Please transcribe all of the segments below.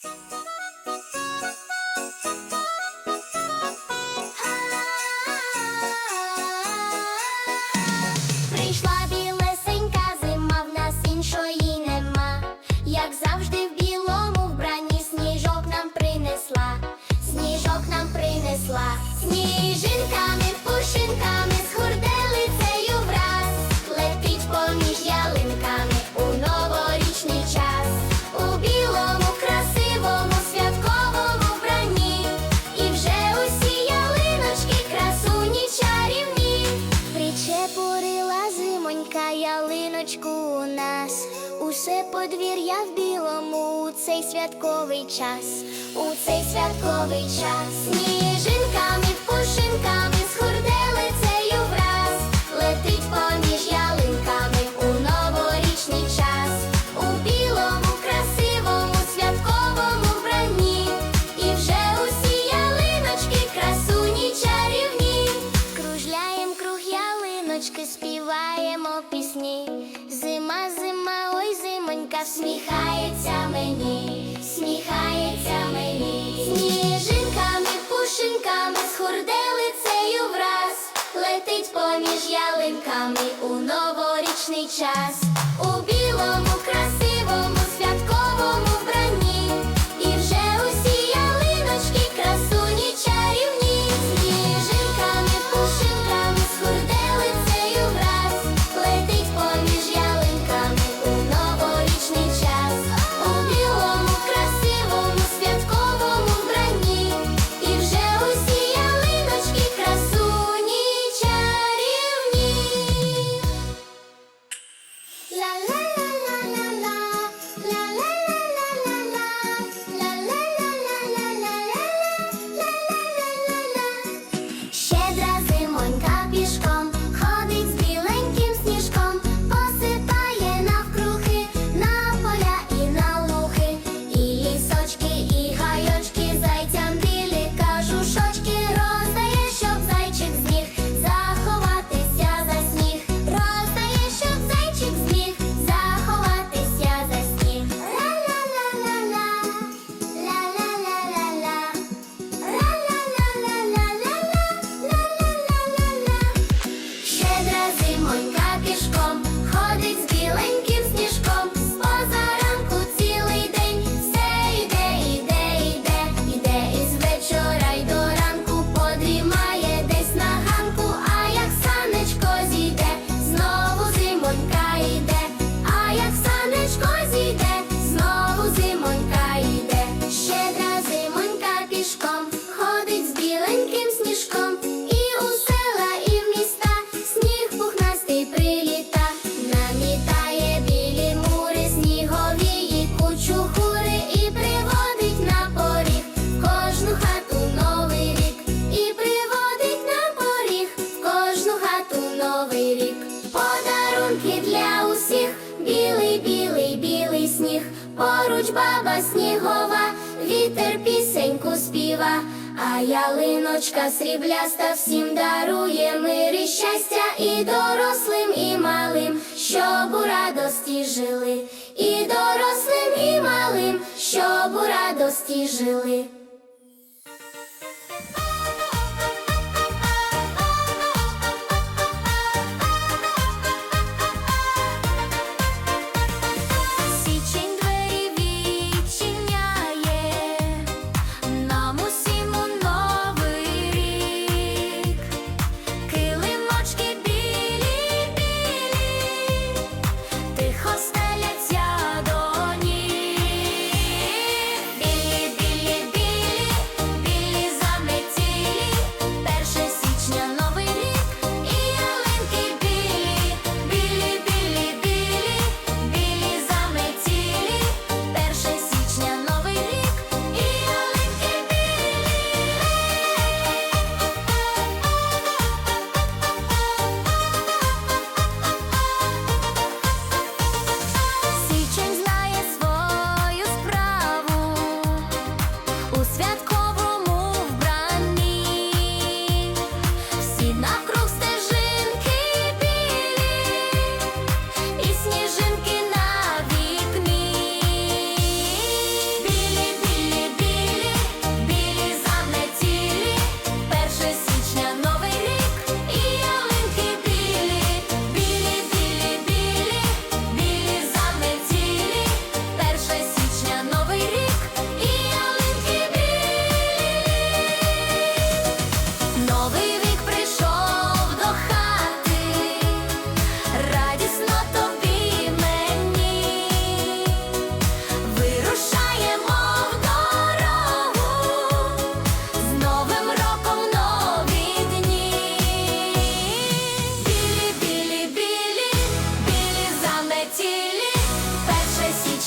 Прийшла білесенька зима, в нас іншої нема, як завжди в білому вбранні сніжок нам принесла, сніжок нам принесла, сніжинками, пушинками. Маленька ялиночку у нас, усе подвір'я в білому, у цей святковий час, у цей святковий час, сніжинками, пушинками, з хурделиця. muchas. поруч баба снігова, вітер пісеньку співа, а ялиночка срібляста всім дарує мир і щастя і дорослим, і малим, щоб у радості жили, і дорослим, і малим, щоб у радості жили.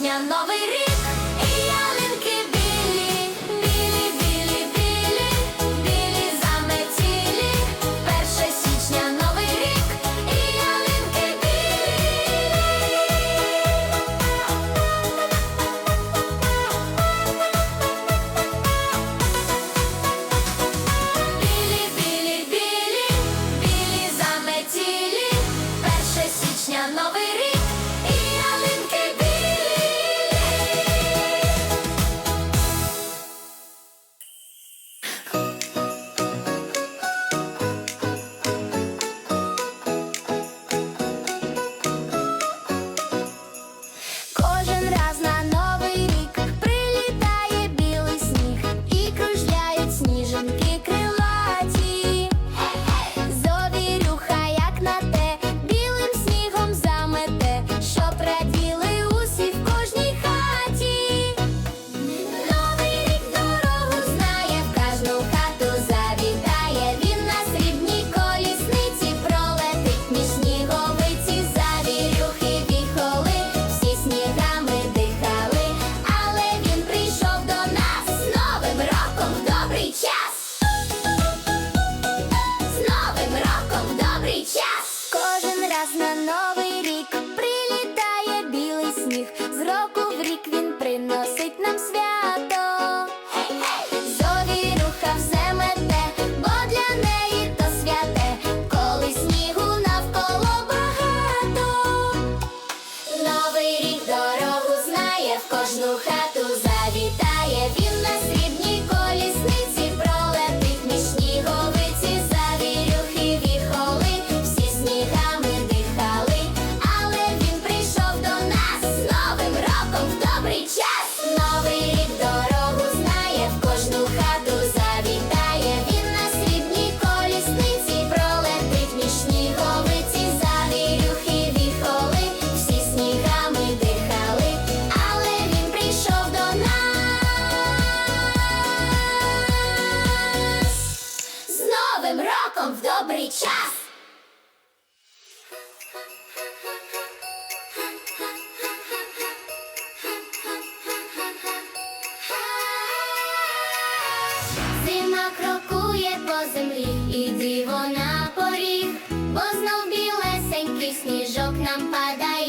Пісня новий. рік бо знов білесенький сніжок нам падає